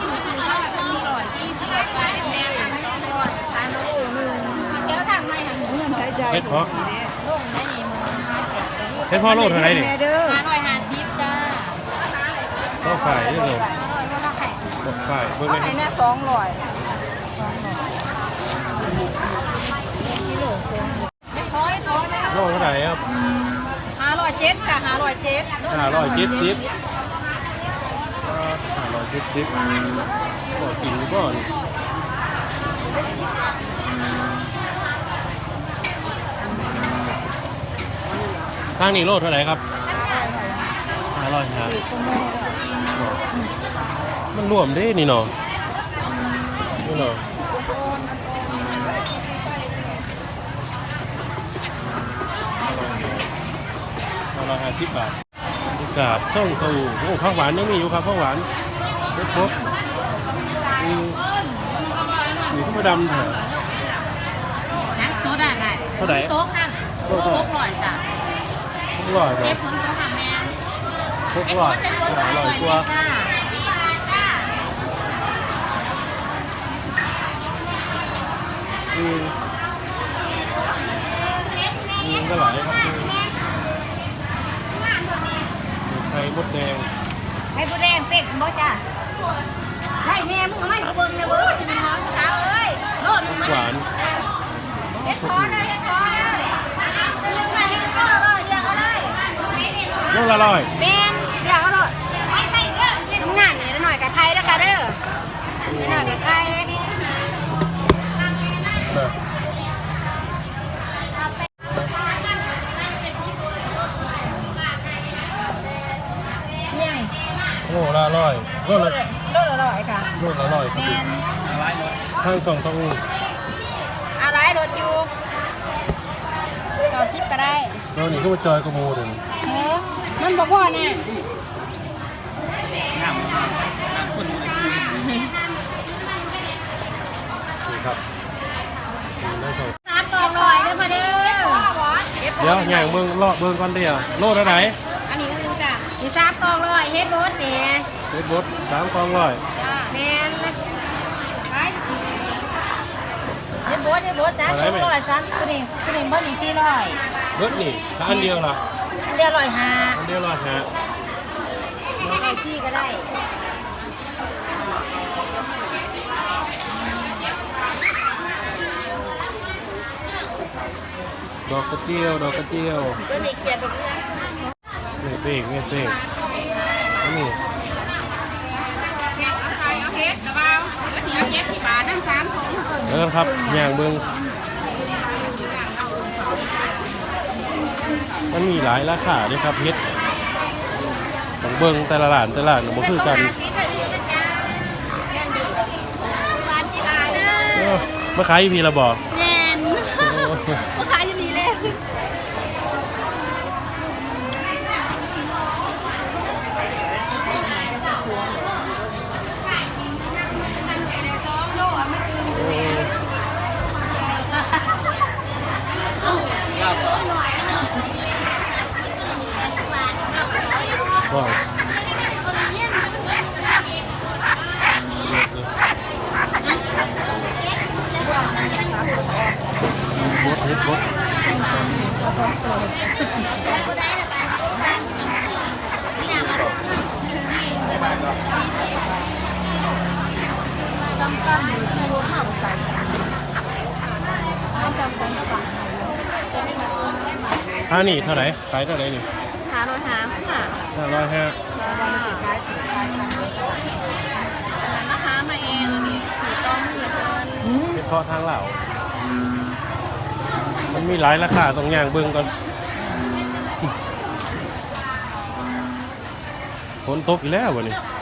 ซื้อซื้อก็สี่ร้อยยี่สิบแปดแม่ค่ะทานโลหนึ่งเจ้าทางไม่หันหมูเฮ็ดเพาะลงได้นี่มือห้าเจ็ดเฮ็ดเพาะโลเท่าไหร่นี่ห้าร้อยห้าสิบจ้าก็ฝ่ายนี่เลยห้าร้อยก็ละแห่บอกฝ่ายเบิ่งเขาเลยให้แน่สองร้อยไม่ค่อยท้อแล้วโลเท่าไหร่ครับห้าร้อยเจ็ดค่ะห้าร้อยเจ็ดห้าร้อยเจ็ดสิบ ห้าร้อยเจ็ดสิบก็กินก่อนข้างนี้โลเท่าไหร่ครับห้าร้อยครับมันรวมเด้นี่เนาะนี่เนาะห้าร้อยห้าสิบบาท บรรยากาศช่องตูโอ้ข้าวหวานยังมีอยู่ครับข้าวหวานครบครบมีมีข้าวดำเถอะ นักโซดาไหนเท่าไหร่ โต๊ะค่ะโต๊ะหกร้อยจ้ะหกร้อยเอเนาะฟพ้นโต๊ะค่ะแม่หกร้อยหลายร้อยกว่า จ้า อืมอืมก็หลายครับอืม ไข่มดแดงให้ผู้แดงเป็กบ่จ้ะให้แม่มึงเอาไม่เบิ่งนะเบิ่งจะเป็นน้องสาวเอ้ยโลดมึงมันหวานเฮ็ดพอเลยเฮ็ดพอเลยเป็นยังไงก็เลยเรียกเอาเลยโลละร้อยเป็นเรียกเอาเลยไม่ใช่เด้อทำงานนี่หน่อยกับไทยแล้วกันเด้อหน่อยกับไทยนะเนี่ยโลละร้อยโลละโลดอร่อยค่ะโลละร้อยครับเป็นทางสองต้องอะไรรถอยู่ต่อซิปก็ได้เรานี่ก็มาจอยกับหมูเดี๋ยวนี้เออมันบอกว่าเนี่ยนี่ครับนี่ได้สองสามกองลอยเด้อมาเด้อเดี๋ยวอย่างเบิ่งเลาะเบิ่งก่อนเดียวโลละไห สามกองลอยเฮ็ดรถเนี่ยเฮ็ดบดสามกองร้อยแมนนะไปเฮ็ดรถเฮ็ดรถจ้ะกองลอยจ้ะตัวนี้ตัวนี้บ่หนีสี่ร้อยเบิดนี่ถ้าอันเดียวล่ะอันเดียวร้อยห้าอันเดียวร้อยฮะร้อยสี่ก็ได้ดอกกระเจียวดอกกระเจียวตัวนี้เกียร์เป็นนี่เป้งนี่เป้งอันนี่เฮ็ดเอาไข่เอาเฮ็ดกระเป๋าแล้วนี่ เอาเจ็ดที่บาทนั่งสามถุงเออครับอย่างเบิ่งมันมีหลายราคาด้วยครับเฮ็ดต้องเบิ่งแต่ละร้านแต่ละร้านบ่คือกันก็ดีนะจ๊ะร้านจีอานะเออมาขายอยู่พี่ละบ่แน่นมาขายอยู่นี่เลย ว้าวบดเฮ็ดบดถ้านี่เท่าไหร่ขายเท่าไหร่นี่ หาร้อยห้าค่ะห้าร้อยห้านะคะมาเองอันนี้สีต้มเหลือเกินเป็นเพราะทางเหล่า มันมีหลายราคาตรงอย่างเบิ่งก่อนฝนตกอีกแล้ววันนี้เ